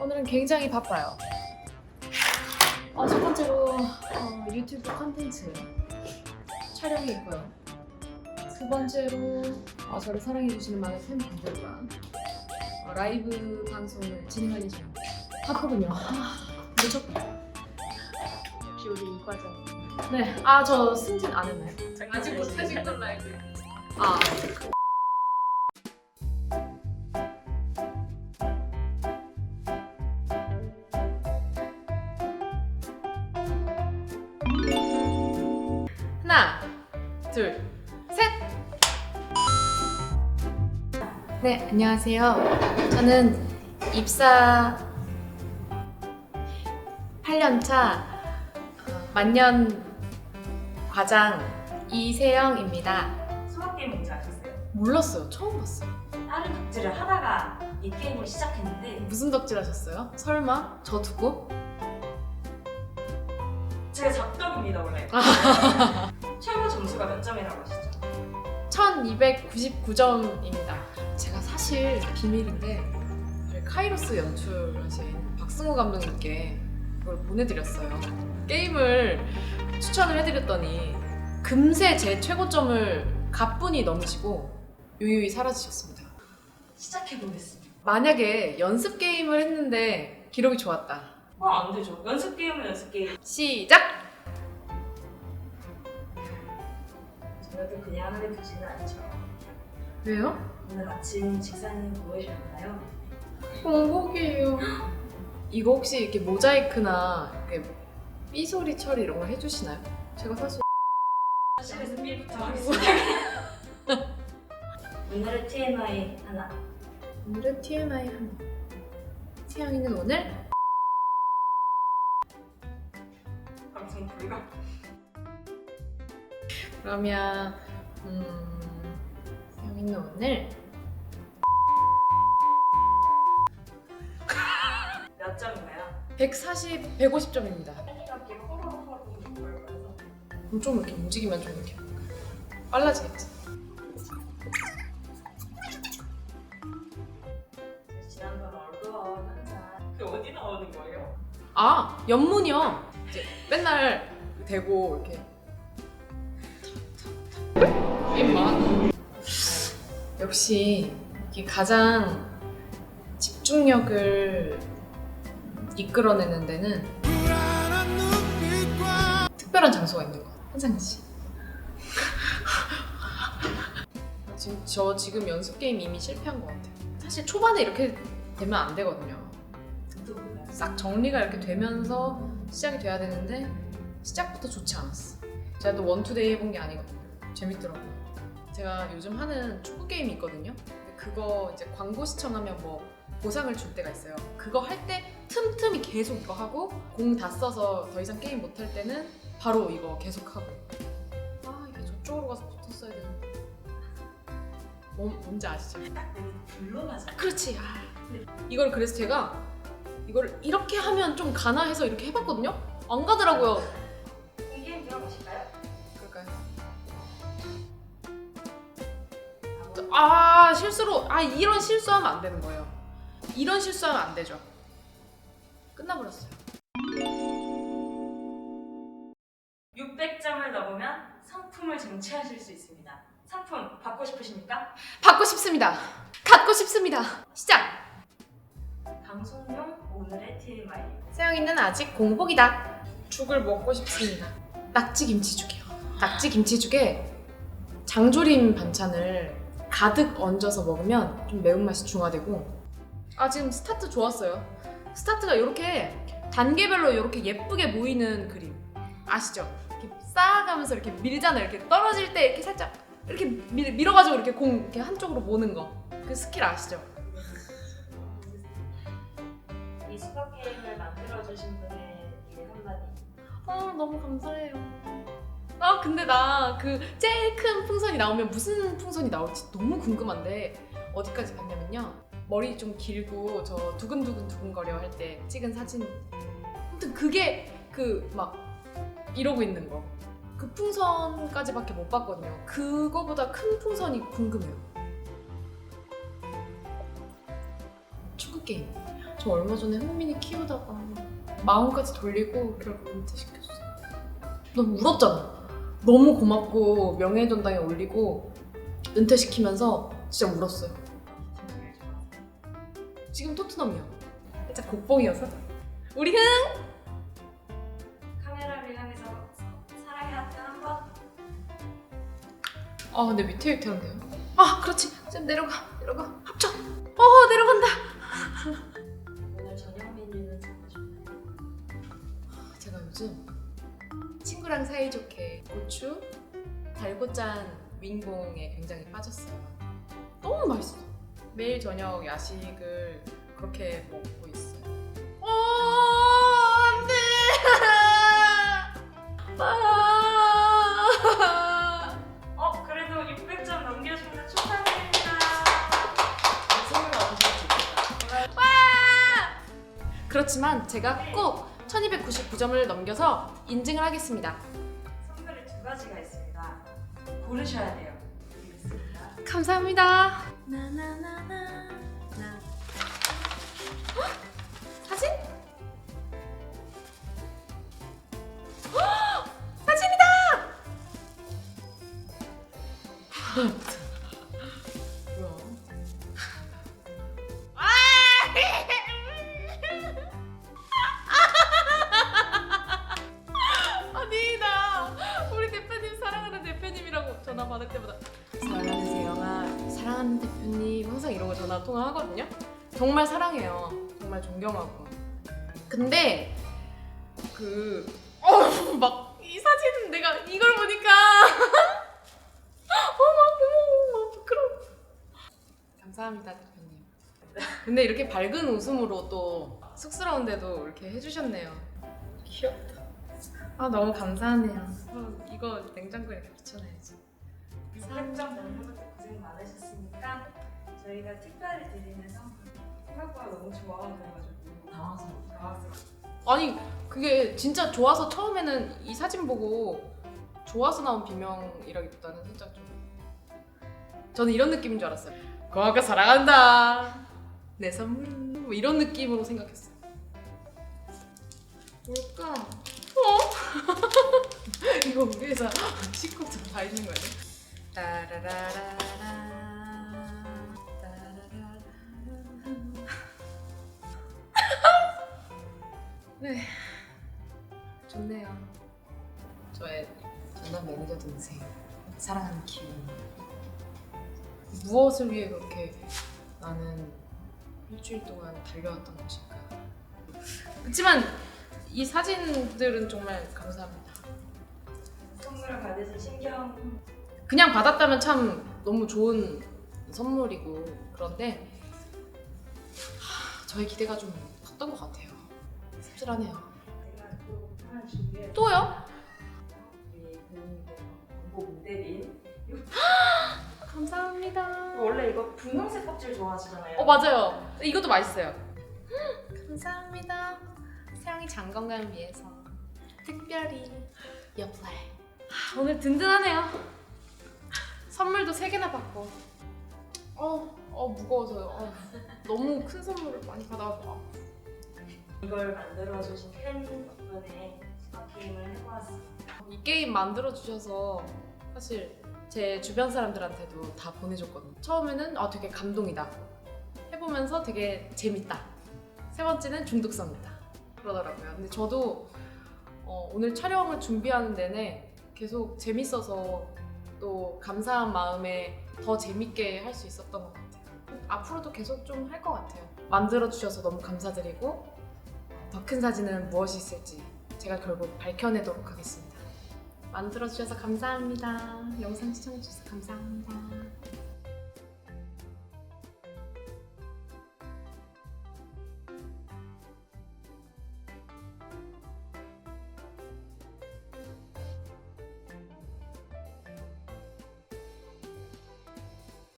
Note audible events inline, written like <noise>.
오늘은 굉장히 바빠요. 어, 첫 번째로 어, 유튜브 컨텐츠 촬영이 있고요. 두 번째로 어, 저를 사랑해주시는 많은 팬분들과 어, 라이브 방송을 진행할 예정입니다. 바쁘군요. 아, 무척 역시 우리 이과정. 네. 아, 저 승진 안 했나요? 아직 못하신 걸로 알고 아. 하나, 둘, 셋! 네, 안녕하세요. 저는 입사 8년차 만년 과장 이세영입니다. 수학 게임 뭔지 아셨어요? 몰랐어요. 처음 봤어요. 다른 덕질을 하다가 이 게임을 시작했는데 무슨 덕질 하셨어요? 설마 저 두고? 제가 작덕입니다 원래 <laughs> 점수가 몇 점이라고 하시죠? 1299점입니다. 제가 사실 비밀인데 저희 카이로스 연출하신 박승호 감독님께 이걸 보내드렸어요. 게임을 추천을 해드렸더니 금세 제 최고점을 가뿐히 넘으시고 유유히 사라지셨습니다. 시작해보겠습니다 만약에 연습 게임을 했는데 기록이 좋았다. 어 안 되죠 연습 게임은 연습 게임 시작! 저희도 그냥 두지는 않죠 왜요? 오늘 아침 직사님 보이셨나요? 공복이에요. 이거 혹시 이렇게 모자이크나 이렇게 삐 소리 처리 이런 거 해주시나요? 제가 사실 사실에서 삐부터 하겠습니다 <laughs> 오늘의 TMI 하나 오늘의 TMI 하나. 태양이는 오늘 방송 불가 그러면 음 태양이는 오늘 몇 점인가요? 140, 150점입니다. 이렇게 호로호로 보여서 좀 이렇게 움직이면 좀 이렇게 빨라지겠지. 지난번 얼굴 한잔 그 어디 나오는 거예요? 아 연문이요. 이제 맨날 대고 이렇게 입만 역시 이게 가장 집중력을 이끌어내는 데는 특별한 장소가 있는 거 한상씨. <laughs> 지금 저 지금 연습 게임 이미 실패한 것 같아요. 사실 초반에 이렇게 되면 안 되거든요. 싹 정리가 이렇게 되면서 시작이 돼야 되는데 시작부터 좋지 않았어. 제가 또 원투데이 해본 게 아니거든요. 재밌더라고요. 제가 요즘 하는 축구 게임이 있거든요. 근데 그거 이제 광고 시청하면 뭐 보상을 줄 때가 있어요. 그거 할 때 틈틈이 계속 이거 하고 공 다 써서 더 이상 게임 못 할 때는 바로 이거 계속 하고. 아 이게 저쪽으로 가서 붙었어야 되는데. 뭔, 뭔지 아시죠? 딱 너무 불러맞아 그렇지. 아. 이걸 그래서 제가 이걸 이렇게 하면 좀 가나 해서 이렇게 해봤거든요. 안 가더라고요. 이 게임 들어보실까요? 아 실수로 아 이런 실수하면 안 되는 거예요. 이런 실수하면 안 되죠. 끝나버렸어요. 600점을 넘으면 상품을 쟁취하실 수 있습니다. 상품 받고 싶으십니까? 받고 싶습니다. 갖고 싶습니다. 시작. 방송용 오늘의 TMI. 세영이는 아직 공복이다. 죽을 먹고 싶습니다. 낙지 김치죽이요. 낙지 김치죽에 장조림 반찬을 가득 얹어서 먹으면 좀 매운맛이 중화되고 아 지금 스타트 좋았어요. 스타트가 이렇게 단계별로 이렇게 예쁘게 모이는 그림 아시죠? 이렇게 쌓아가면서 이렇게 밀잖아요. 이렇게 떨어질 때 이렇게 살짝 이렇게 밀, 밀어가지고 이렇게 공 이렇게 한쪽으로 모는 거. 그 스킬 아시죠? 이 수박 게임을 만들어 주신 분에게 한마디. 어 너무 감사해요. 아 근데 나 그 제일 큰 풍선이 나오면 무슨 풍선이 나올지 너무 궁금한데 어디까지 봤냐면요. 머리 좀 길고 저 두근두근 두근거려 할 때 찍은 사진. 아무튼 그게 그 막 이러고 있는 거. 그 풍선까지밖에 못 봤거든요. 그거보다 큰 풍선이 궁금해요. 축구 게임. 저 얼마 전에 흥민이 키우다가 마음까지 돌리고 결국 은퇴시켰어. 너무 울었잖아. 너무 고맙고 명예전당에 올리고 은퇴시키면서 진짜 울었어요. 지금 토트넘이요. 살짝 곡봉이어서. 우리 흥! 카메라를 향해서 사랑의 하트 한 번 아 근데 밑에 이렇게 한대요. 아 그렇지. 쌤 내려가 내려가 합쳐. 어 내려간다. 친구랑 사이좋게 고추 달고 짠 윙봉에 굉장히 빠졌어요. 너무 맛있어. 매일 저녁 야식을 그렇게 먹고 있어요. 어, 안 돼! <laughs> 아! 어 그래도 600점 넘겨주면 축하드립니다. 선물 받으실 수 있겠다. 그렇지만 제가 꼭 1299점을 넘겨서 인증을 하겠습니다. 선물이 두 가지가 있습니다. 고르셔야 돼요. 드리겠습니다. 감사합니다. 나나나나 나. 사진? 헉! 사진이다! <laughs> <laughs> 우리 대표님 사랑하는 대표님이라고 전화 받을 때마다 사랑하는 세영아 사랑하는 대표님 항상 이러고 전화 통화하거든요. 정말 사랑해요. 정말 존경하고. 근데 그 어, <laughs> 막 이 사진은 내가 이걸 보니까 <laughs> 어막 어머 막 부끄러워 감사합니다 대표님. 근데 이렇게 밝은 웃음으로 또 쑥스러운데도 이렇게 해주셨네요. 귀엽다 아 너무 감사하네요 어, 이거 냉장고에 이렇게 붙여놔야지 600점 넘는 것도 고생 많으셨으니까 저희가 특별히 드리는 선물 생각보다 너무 좋아하셔가지고 당황스러워. 나왔어요. 아니 그게 진짜 좋아서 처음에는 이 사진 보고 좋아서 나온 비명이라기보다는 살짝 좀 저는 이런 느낌인 줄 알았어요 고맙고 사랑한다 내 선물은 뭐 이런 느낌으로 생각했어요 뭘까? 어? <laughs> 이거 우리 회사 식구들 다 있는 거 아니야? 따라라라라 따라라라 네 좋네요 저의 전남 매니저 동생 사랑하는 키우 무엇을 위해 그렇게 나는 일주일 동안 달려왔던 것일까 그렇지만 이 사진들은 정말 감사합니다 선물을 받으신 심경 그냥 받았다면 참 너무 좋은 선물이고 그런데 하, 저의 기대가 좀 컸던 것 같아요 씁쓸하네요 제가 또 하나 준비해 또요? 우리 본인들 광고 모델인 감사합니다 원래 이거 분홍색 껍질 좋아하시잖아요. 어 맞아요. 이것도 맛있어요. 감사합니다. 세영이 장 건강을 위해서 특별히 옆라인. 하, 오늘 든든하네요. 선물도 세 개나 받고. 어, 어 무거워서요. 어, 너무 큰 선물을 많이 받아서. 이걸 만들어 주신 팬 덕분에 게임을 해보았습니다. 이 게임 만들어 주셔서 사실 제 주변 사람들한테도 다 보내줬거든요. 처음에는 아 되게 감동이다. 해보면서 되게 재밌다. 세 번째는 중독성이다. 그러더라고요. 근데 저도 어, 오늘 촬영을 준비하는 내내 계속 재밌어서 또 감사한 마음에 더 재밌게 할 수 있었던 것 같아요. 앞으로도 계속 좀 할 것 같아요. 만들어 주셔서 너무 감사드리고 더 큰 사진은 무엇이 있을지 제가 결국 밝혀내도록 하겠습니다. 만들어 주셔서 감사합니다. 영상 시청해 주셔서 감사합니다.